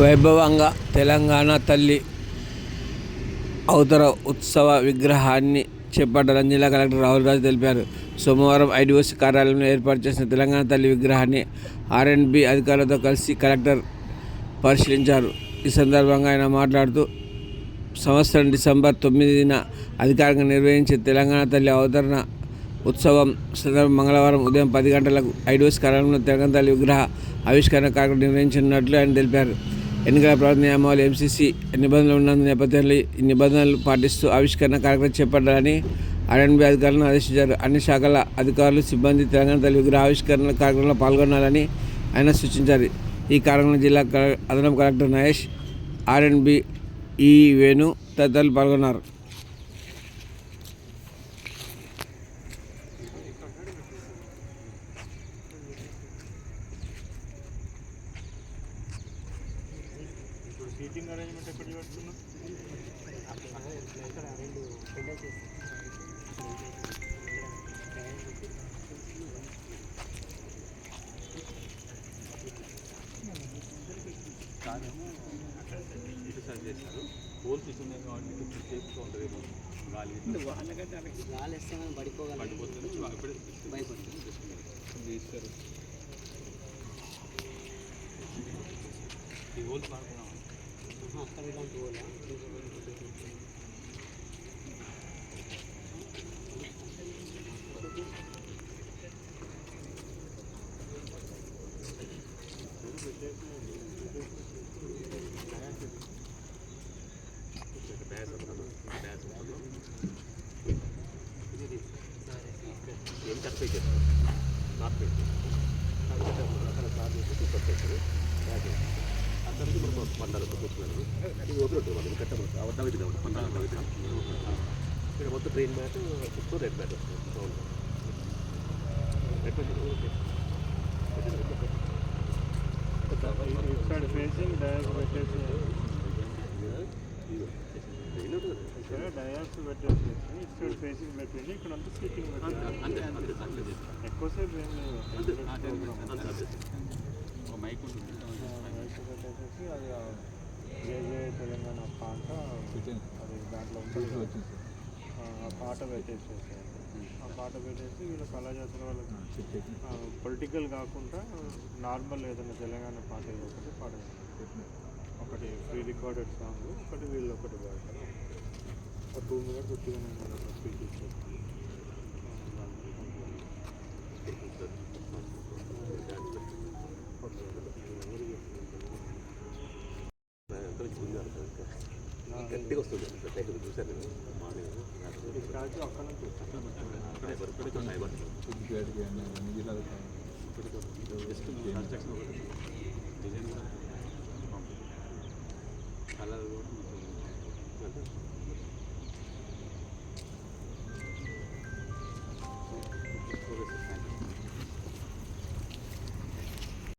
వైభవంగా తెలంగాణ తల్లి అవతర ఉత్సవ విగ్రహాన్ని చేపట్టాలని జిల్లా కలెక్టర్ రాహుల్ రాజు తెలిపారు. సోమవారం ఐడిఓసి కార్యాలయంలో ఏర్పాటు చేసిన తెలంగాణ తల్లి విగ్రహాన్ని ఆర్ఎండ్బి అధికారులతో కలిసి కలెక్టర్ పరిశీలించారు. ఈ సందర్భంగా ఆయన మాట్లాడుతూ సంవత్సరం డిసెంబర్ తొమ్మిదిన అధికారికంగా నిర్వహించే తెలంగాణ తల్లి అవతరణ ఉత్సవం సందర్భం మంగళవారం ఉదయం పది గంటలకు ఐడిఓస్ కార్యాలయంలో తెలంగాణ తల్లి విగ్రహ ఆవిష్కరణ కార్యక్రమం నిర్వహించినట్లు ఆయన తెలిపారు. ఎన్నికల ప్రభుత్వ నియామాలు ఎంసీసీ నిబంధనలు ఉన్న నేపథ్యంలో ఈ నిబంధనలు పాటిస్తూ ఆవిష్కరణ కార్యక్రమం చేపట్టాలని ఆర్ఎన్బి అధికారులను ఆదేశించారు. అన్ని శాఖల అధికారులు సిబ్బంది తెలంగాణ తల్లి విగ్రహ ఆవిష్కరణ కార్యక్రమంలో పాల్గొనాలని ఆయన సూచించారు. ఈ కార్యక్రమంలో జిల్లా అదనపు కలెక్టర్ నయేష్ ఆర్ఎన్బి ఈ వేణు తదితరులు పాల్గొన్నారు. సీటింగ్ అరేంజ్మెంట్ ఎక్కడ పెడుతున్నాం ఇటు సైడ్ చేస్తారు పోల్స్ ఇటు ఉన్నాయి కాబట్టి కొంచెం సేఫ్గా ఉంటుందేమో గాలి గాలి వేస్తే మనం పడిపోగలం పడిపోతుంది ఇప్పుడే భయపడుతుంది తీస్తారు ఈ హోల్స్ వాడుకున్నాం అక్కడ ఇలాంటి వాళ్ళ డ్యాన్స్ డ్యాన్స్ ఏం తక్కువ చేస్తారు పండాలి కూర్చున్నాను ఇది వదిలింటుంది మనం కట్టబడుతుంది అవద్దా విధంగా పండాలి ఇక్కడ మొత్తం ట్రైన్ మ్యాట్ చుట్టూ రెడ్ మ్యాట్ వస్తుంది రెడ్ సైడ్ ఫేసింగ్ డయాస్ పెట్టేసి డయాస్ పెట్టేసి. ఇటు సైడ్ ఫేసింగ్ పెట్టేసి. ఇక్కడ అంతా సీటింగ్ పెట్టేసి అంతే అంతే అంతే ఎక్కువసేపు ఏం లేదు. మైక్ ఉంటుంది. జేజే తెలంగాణ పాట అది దాంట్లో ఆ, పాట పెట్టేసేసి ఆ పాట పెట్టేసి వీళ్ళ కళాజాతర వాళ్ళకి పొలిటికల్ కాకుండా నార్మల్ ఏదైనా తెలంగాణ పాట ఒకటి పాడేసి ఒకటి ప్రీ రికార్డెడ్ సాంగ్ ఒకటి వీళ్ళు ఒకటి పాడతారు ఒక టూ మినిట్స్ వచ్చిందని స్పీచ్ ఇచ్చాను గట్టిగా వస్తుంది దగ్గర చూశాను నేను మార్నింగ్ అక్కడ నుంచి వచ్చింది. డిజైన్ కూడా కలర్ కూడా